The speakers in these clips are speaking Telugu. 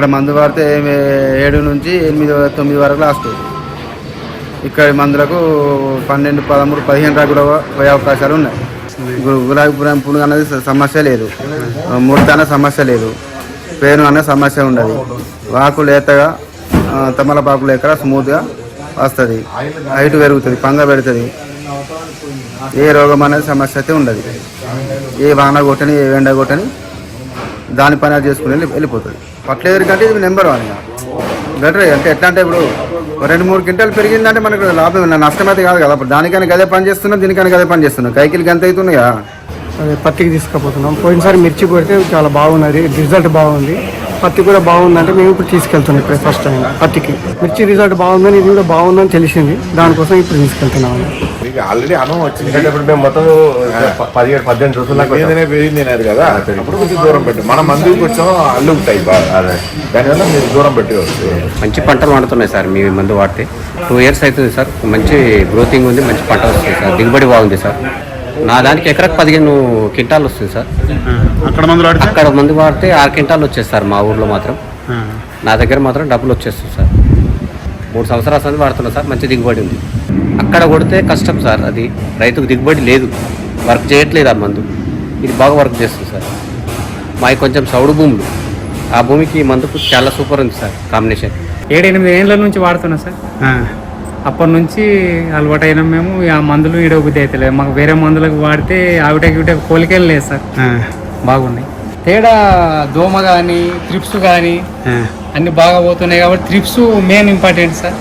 అక్కడ మందు వాడితే ఏడు నుంచి ఎనిమిది తొమ్మిది వరకు లాస్ట్. ఇక్కడ మందులకు పన్నెండు పదమూడు పదిహేను దాకా కూడా పోయే అవకాశాలు ఉన్నాయి. గులాబీ పురుగు అనేది సమస్య లేదు. ముడత అనే సమస్య లేదు. పేను అనే సమస్య ఉండదు. వాకు లేతగా తమలపాకు లేక స్మూత్గా వస్తుంది. హైట్ పెరుగుతుంది పంగ పెడుతుంది. ఏ రోగం అనేది సమస్య అయితే ఉండదు. ఏ వాన కొట్టని ఏ ఎండ కొట్టని దాని పని అది చేసుకుని వెళ్ళి వెళ్ళిపోతుంది పట్లేరు కంటే ఇది నెంబర్ వన్ ఇక. బెటర్ అంటే ఎట్లా అంటే ఇప్పుడు రెండు మూడు క్వింటాలు పెరిగిందంటే మనకు లాభం నష్టం అయితే కాదు కదా. అప్పుడు దానికైనా గదే పని చేస్తున్నాం దీనికైనా గదే పని చేస్తున్నాం. కైకిలు ఎంత అవుతున్నాయా? కదా పత్తికి తీసుకుపోతున్నాం. పోయినసారి మిర్చి కొడితే చాలా బాగున్నది రిజల్ట్ బాగుంది. పత్తి కూడా బాగుందంటే మేము ఇప్పుడు తీసుకెళ్తున్నాం ఇప్పుడు ఫస్ట్ టైం పత్తికి. మిర్చి రిజల్ట్ బాగుందని ఇది కూడా బాగుందని తెలిసింది. దానికోసం ఇప్పుడు తీసుకెళ్తున్నాము మీకు ఆల్రెడీ అనుభవం వచ్చింది. ఎందుకంటే ఇప్పుడు మేము మొత్తం పదిహేడు పద్దెనిమిది రోజుల. మీదనే పెరిగింది తినారు కదా. అప్పుడు కొంచెం దూరం పెట్టి. మన మందుకి కొంచెం అల్లుగుతాయి బాగా. అదే. దానివల్ల మీరు దూరం పెట్టుకోవచ్చు మంచి పంటలు పండుతున్నాయి సార్ మీ మందు వాడితే. టూ ఇయర్స్ అవుతుంది సార్ మంచి గ్రోతింగ్ ఉంది మంచి పంట వస్తుంది సార్ దిగుబడి బాగుంది సార్. నా దానికి ఎకరకు పదిహేను క్వింటాలు వస్తుంది సార్. అక్కడ మందులు ఆడితే అక్కడ మందు వాడితే ఆరు క్వింటాలు వచ్చేది సార్ మా ఊర్లో మాత్రం. నా దగ్గర మాత్రం డబ్బులు వచ్చేస్తుంది సార్. మూడు సంవత్సరాల సంది వాడుతున్నా సార్ మంచి దిగుబడి ఉంది. అక్కడ కొడితే కష్టం సార్ అది రైతుకు దిగుబడి లేదు. వర్క్ చేయట్లేదు ఆ మందు. ఇది బాగా వర్క్ చేస్తుంది సార్. మావి కొంచెం సౌడు భూములు ఆ భూమికి ఈ మందుకు చాలా సూపర్ ఉంది సార్ కాంబినేషన్. ఏడెనిమిది ఏళ్ళ నుంచి వాడుతున్నా సార్. అప్పటి నుంచి అలవాటు అయినా మేము ఆ మందులు ఈడ బుద్ధి అవుతలేదు మాకు వేరే మందులకు వాడితే ఆవిటకి ఇవిటకి పోలికలు లేదు సార్. బాగున్నాయి. తేడా దోమ కానీ త్రిప్స్ కానీ అన్ని బాగా పోతున్నాయి కాబట్టి త్రిప్స్ మెయిన్ ఇంపార్టెంట్ సార్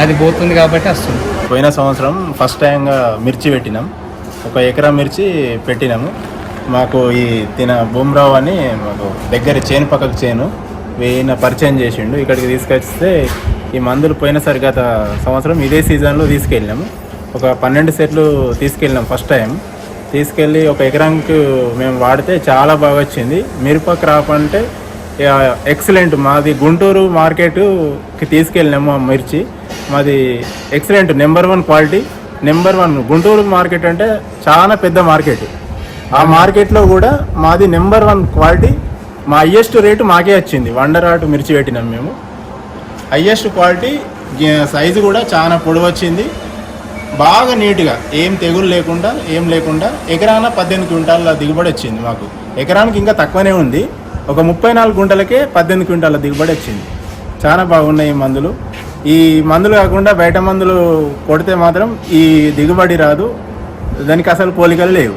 అది పోతుంది కాబట్టి వస్తుంది. పోయిన సంవత్సరం ఫస్ట్ టైంగా మిర్చి పెట్టినాం. ఒక ఎకరా మిర్చి పెట్టినాము. మాకు ఈ తిన బుమ్రావ్ అని మాకు దగ్గర చేను పక్కకు చేను ఈయన పరిచయం చేసిండు. ఇక్కడికి తీసుకొస్తే ఈ మందులు పోయినసారి గత సంవత్సరం ఇదే సీజన్లో తీసుకెళ్ళినాము. ఒక పన్నెండు సెట్లు తీసుకెళ్ళినాం ఫస్ట్ టైం తీసుకెళ్ళి ఒక ఎకరానికి మేము వాడితే చాలా బాగా వచ్చింది. మిరప క్రాప్ అంటే ఎక్సలెంట్ మాది గుంటూరు మార్కెట్కి తీసుకెళ్ళినాము ఆ మిర్చి. మాది excellent number one quality number one Guntur market అంటే చాలా పెద్ద మార్కెట్. ఆ మార్కెట్లో కూడా మాది నెంబర్ వన్ క్వాలిటీ మా హయ్యెస్ట్ రేటు మాకే వచ్చింది. వండర్ ఆర్ట్ మిర్చి పెట్టినాం మేము. హయ్యెస్ట్ క్వాలిటీ సైజు కూడా చాలా పొడవు వచ్చింది. బాగా నీట్గా ఏం తెగులు లేకుండా ఏం లేకుండా ఎకరాన పద్దెనిమిది క్వింటాల దిగుబడి వచ్చింది మాకు. ఎకరానికి ఇంకా తక్కువనే ఉంది. ఒక ముప్పై నాలుగు గుంటలకే పద్దెనిమిది క్వింటాల దిగుబడి వచ్చింది. చాలా బాగున్నాయి ఈ మందులు. ఈ మందులు కాకుండా బయట మందులు కొడితే మాత్రం ఈ దిగుబడి రాదు. దానికి అసలు పోలికలు లేవు.